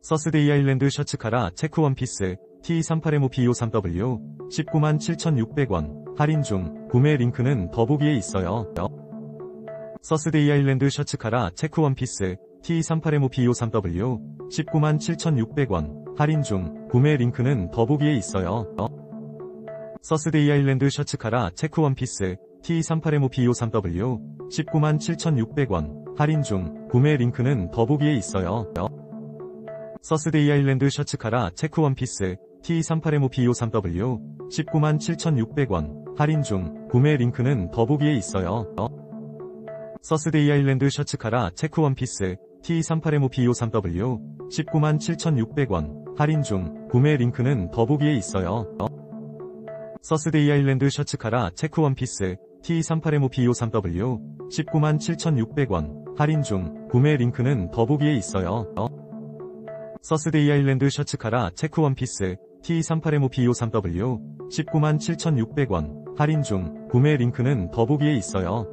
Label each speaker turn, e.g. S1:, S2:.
S1: 서스데이 아일랜드 셔츠 카라 체크 원피스 T38M B53W 19만 7,600원 할인 중 구매 링크는 더보기에 있어요. 서스데이 아일랜드 셔츠 카라 체크 원피스 T38M B53W 19만 7,600원 할인 중 구매 링크는 더보기에 있어요. 서스데이 아일랜드 셔츠 카라 체크 원피스 T38M B53W 19만 7,600원 할인 중 구매 링크는 더보기에 있어요. 서스데이 아일랜드 셔츠 카라 체크 원피스 T38M B53W 19만 7,600원 할인 중 구매 링크는 더보기에 있어요. 서스데이 아일랜드 셔츠 카라 체크 원피스 T38M B53W 19만 7,600원 할인 중 구매 링크는 더보기에 있어요. 서스데이 아일랜드 셔츠 카라 체크 원피스 T38M B53W 19만 7,600원 할인 중 구매 링크는 더보기에 있어요. 서스데이 아일랜드 셔츠 카라 체크 원피스 T38M B53W 19만 7,600원 할인 중 구매 링크는 더보기에 있어요.